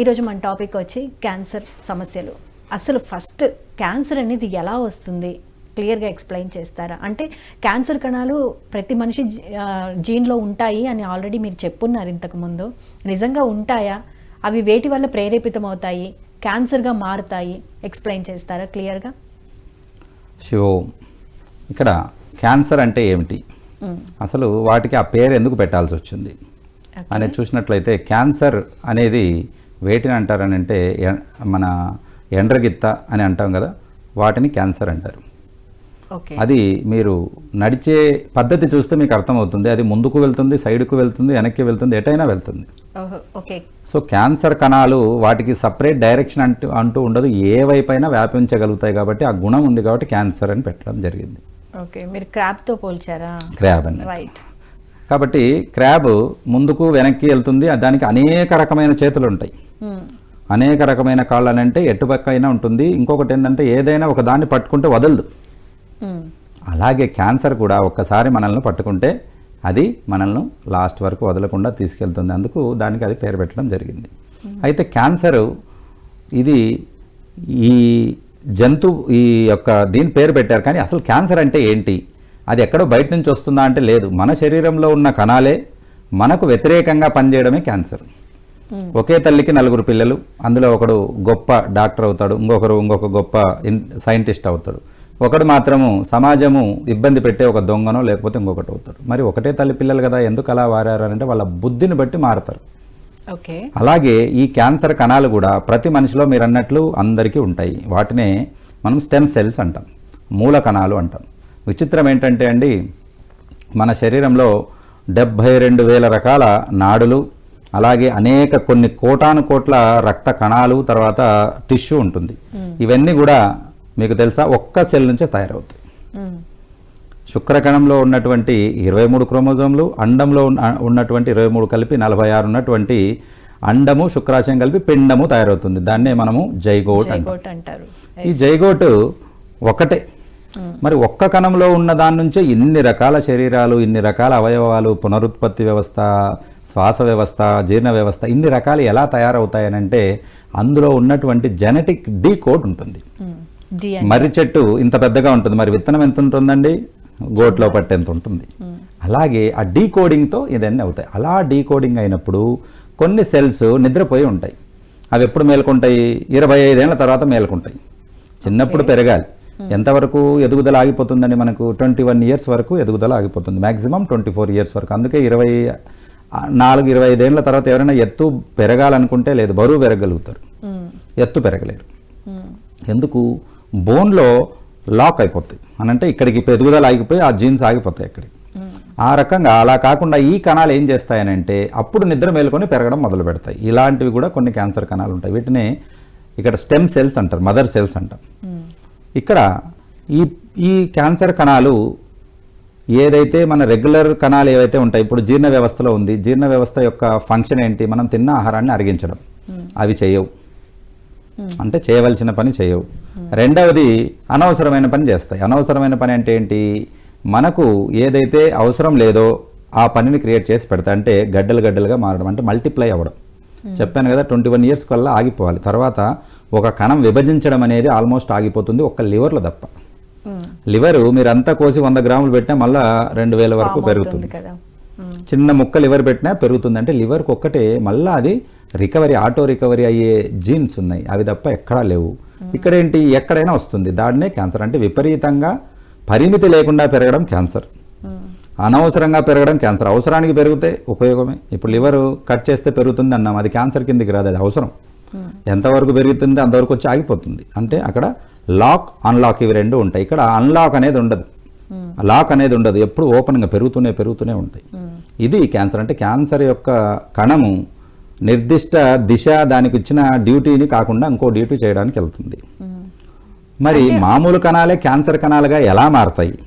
ఈరోజు మన టాపిక్ వచ్చి క్యాన్సర్ సమస్యలు. అసలు ఫస్ట్ క్యాన్సర్ అనేది ఎలా వస్తుంది? క్లియర్గా ఎక్స్ప్లెయిన్ చేస్తారా? అంటే క్యాన్సర్ కణాలు ప్రతి మనిషి జీన్లో ఉంటాయి అని ఆల్రెడీ మీరు చెప్పున్నారు ఇంతకుముందు నిజంగా ఉంటాయా? అవి వేటి వల్ల ప్రేరేపితం అవుతాయి? క్యాన్సర్గా మారుతాయి? ఎక్స్ప్లెయిన్ చేస్తారా క్లియర్గా? శివో ఇక్కడ క్యాన్సర్ అంటే ఏమిటి? అసలు వాటికి ఆ పేరు ఎందుకు పెట్టాల్సి వచ్చింది? అనేది చూసినట్లయితే క్యాన్సర్ అనేది వేటిని అంటారని అంటే మన ఎండ్రగిత్త అని అంటాం కదా వాటిని క్యాన్సర్ అంటారు. అది మీరు నడిచే పద్ధతి చూస్తే మీకు అర్థమవుతుంది. అది ముందుకు వెళ్తుంది సైడ్కు వెళ్తుంది వెనక్కి వెళ్తుంది ఎటైనా వెళ్తుంది. సో క్యాన్సర్ కణాలు వాటికి సపరేట్ డైరెక్షన్ అంటూ అంటూ ఉండదు. ఏ వైపైనా వ్యాపించగలుగుతాయి కాబట్టి ఆ గుణం ఉంది కాబట్టి క్యాన్సర్ అని పెట్టడం జరిగింది. ఓకే. మీరు పోల్చారా? క్రాబ్ అని. రైట్. కాబట్టి క్రాబ్ ముందుకు వెనక్కి వెళ్తుంది. దానికి అనేక రకమైన చేతులు ఉంటాయి. అనేక రకమైన కాళ్ళు అని అంటే ఎటుపక్క అయినా ఉంటుంది. ఇంకొకటి ఏంటంటే ఏదైనా ఒక దాన్ని పట్టుకుంటే వదలదు. అలాగే క్యాన్సర్ కూడా ఒక్కసారి మనల్ని పట్టుకుంటే అది మనల్ని లాస్ట్ వరకు వదలకుండా తీసుకెళ్తుంది. అందుకు దానికి అది పేరు పెట్టడం జరిగింది. అయితే క్యాన్సర్ ఇది ఈ జంతు ఈ యొక్క దీని పేరు పెట్టారు. కానీ అసలు క్యాన్సర్ అంటే ఏంటి? అది ఎక్కడో బయట నుంచి వస్తుందా అంటే లేదు. మన శరీరంలో ఉన్న కణాలే మనకు వ్యతిరేకంగా పనిచేయడమే క్యాన్సర్. ఒకే తల్లికి నలుగురు పిల్లలు అందులో ఒకడు గొప్ప డాక్టర్ అవుతాడు ఇంకొకరు ఇంకొక గొప్ప సైంటిస్ట్ అవుతాడు. ఒకడు మాత్రము సమాజము ఇబ్బంది పెట్టే ఒక దొంగనో లేకపోతే ఇంకొకటి అవుతాడు. మరి ఒకటే తల్లి పిల్లలు కదా ఎందుకు అలా వారారు అని అంటే వాళ్ళ బుద్ధిని బట్టి మారతారు. ఓకే. అలాగే ఈ క్యాన్సర్ కణాలు కూడా ప్రతి మనిషిలో మీరు అన్నట్లు అందరికీ ఉంటాయి. వాటినే మనం స్టెమ్ సెల్స్ అంటాం. మూల కణాలు అంటాం. విచిత్రం ఏంటంటే అండి మన శరీరంలో డెబ్భై రెండు వేల రకాల నాడులు అలాగే అనేక కొన్ని కోటాను కోట్ల రక్త కణాలు తర్వాత టిష్యూ ఉంటుంది. ఇవన్నీ కూడా మీకు తెలుసా? ఒక్క సెల్ నుంచే తయారవుతాయి. శుక్రకణంలో ఉన్నటువంటి ఇరవై మూడు క్రోమోజోమ్లు అండంలో ఉన్న- ఉన్నటువంటి ఇరవై మూడు కలిపి నలభై ఆరు ఉన్నటువంటి అండము శుక్రాశయం కలిపి పిండము తయారవుతుంది. దాన్నే మనము జైగోట్ అంటారు. ఈ జైగోట్ ఒకటే. మరి ఒక్క కణంలో ఉన్న దాని నుంచే ఇన్ని రకాల శరీరాలు ఇన్ని రకాల అవయవాలు పునరుత్పత్తి వ్యవస్థ శ్వాస వ్యవస్థ జీర్ణ వ్యవస్థ ఇన్ని రకాలు ఎలా తయారవుతాయనంటే అందులో ఉన్నటువంటి జెనెటిక్ డీ కోడ్ ఉంటుంది. మర్రి చెట్టు ఇంత పెద్దగా ఉంటుంది. మరి విత్తనం ఎంత ఉంటుందండి? గోట్లో పట్టేంత ఉంటుంది? అలాగే ఆ డీకోడింగ్తో ఇదన్నీ అవుతాయి. అలా డీకోడింగ్ అయినప్పుడు కొన్ని సెల్స్ నిద్రపోయి ఉంటాయి. అవి ఎప్పుడు మేల్కొంటాయి? ఇరవై ఐదేళ్ళ తర్వాత మేల్కొంటాయి. చిన్నప్పుడు పెరగాలి. ఎంతవరకు ఎదుగుదల ఆగిపోతుందండి మనకు ట్వంటీ వన్ ఇయర్స్ వరకు ఎదుగుదల ఆగిపోతుంది. మ్యాక్సిమం ట్వంటీ ఫోర్ ఇయర్స్ వరకు. అందుకే ఇరవై నాలుగు ఇరవై ఐదేళ్ళ తర్వాత ఎవరైనా ఎత్తు పెరగాలనుకుంటే లేదు బరువు పెరగలుగుతారు. ఎత్తు పెరగలేరు. ఎందుకు? బోన్లో లాక్ అయిపోతాయి. అని అంటే ఇక్కడికి పెరుగుదల ఆగిపోయి ఆ జీన్స్ ఆగిపోతాయి అక్కడికి. ఆ రకంగా అలా కాకుండా ఈ కణాలు ఏం చేస్తాయనంటే అప్పుడు నిద్ర మేలుకొని పెరగడం మొదలు పెడతాయి. ఇలాంటివి కూడా కొన్ని క్యాన్సర్ కణాలు ఉంటాయి. వీటిని ఇక్కడ స్టెమ్ సెల్స్ అంటారు మదర్ సెల్స్ అంటాం ఇక్కడ ఈ ఈ క్యాన్సర్ కణాలు ఏదైతే మన రెగ్యులర్ కణాలు ఏవైతే ఉంటాయి ఇప్పుడు జీర్ణ వ్యవస్థలో ఉంది జీర్ణ వ్యవస్థ యొక్క ఫంక్షన్ ఏంటి మనం తిన్న ఆహారాన్ని అరిగించడం. అవి చేయవు. అంటే చేయవలసిన పని చేయవు. రెండవది అనవసరమైన పని చేస్తాయి. అనవసరమైన పని అంటే ఏంటి? మనకు ఏదైతే అవసరం లేదో ఆ పనిని క్రియేట్ చేసి పెడతాయి అంటే గడ్డలు గడ్డలుగా మారడం అంటే మల్టిప్లై అవ్వడం. చెప్పాను కదా ట్వంటీ వన్ ఇయర్స్ కల్లా ఆగిపోవాలి. తర్వాత ఒక కణం విభజించడం అనేది ఆల్మోస్ట్ ఆగిపోతుంది ఒక్క లివర్లో తప్ప. లివరు మీరు అంతా కోసి వంద గ్రాములు పెట్టినా మళ్ళా రెండు వేల వరకు పెరుగుతుంది. చిన్న ముక్క లివర్ పెట్టినా పెరుగుతుంది. అంటే లివర్కి ఒక్కటే మళ్ళీ అది రికవరీ ఆటో రికవరీ అయ్యే జీన్స్ ఉన్నాయి. అవి తప్ప ఎక్కడా లేవు. ఇక్కడేంటి? ఎక్కడైనా వస్తుంది. దాన్నే క్యాన్సర్. అంటే విపరీతంగా పరిమితి లేకుండా పెరగడం క్యాన్సర్. అనవసరంగా పెరగడం క్యాన్సర్. అవసరానికి పెరిగితే ఉపయోగమే. ఇప్పుడు లివర్ కట్ చేస్తే పెరుగుతుంది అన్నాం. అది క్యాన్సర్ కిందికి రాదు. అది అవసరం. ఎంతవరకు పెరుగుతుంది అంతవరకు వచ్చి ఆగిపోతుంది. అంటే అక్కడ లాక్ అన్లాక్ ఇవి రెండు ఉంటాయి. ఇక్కడ అన్లాక్ అనేది ఉండదు. లాక్ అనేది ఉండదు. ఎప్పుడు ఓపెన్గా పెరుగుతూనే పెరుగుతూనే ఉంటాయి. ఇది క్యాన్సర్. అంటే క్యాన్సర్ యొక్క కణము నిర్దిష్ట దిశ దానికి ఇచ్చిన డ్యూటీని కాకుండా ఇంకో డ్యూటీ చేయడానికి వెళ్తుంది. మరి మామూలు కణాలే క్యాన్సర్ కణాలుగా ఎలా మారతాయి?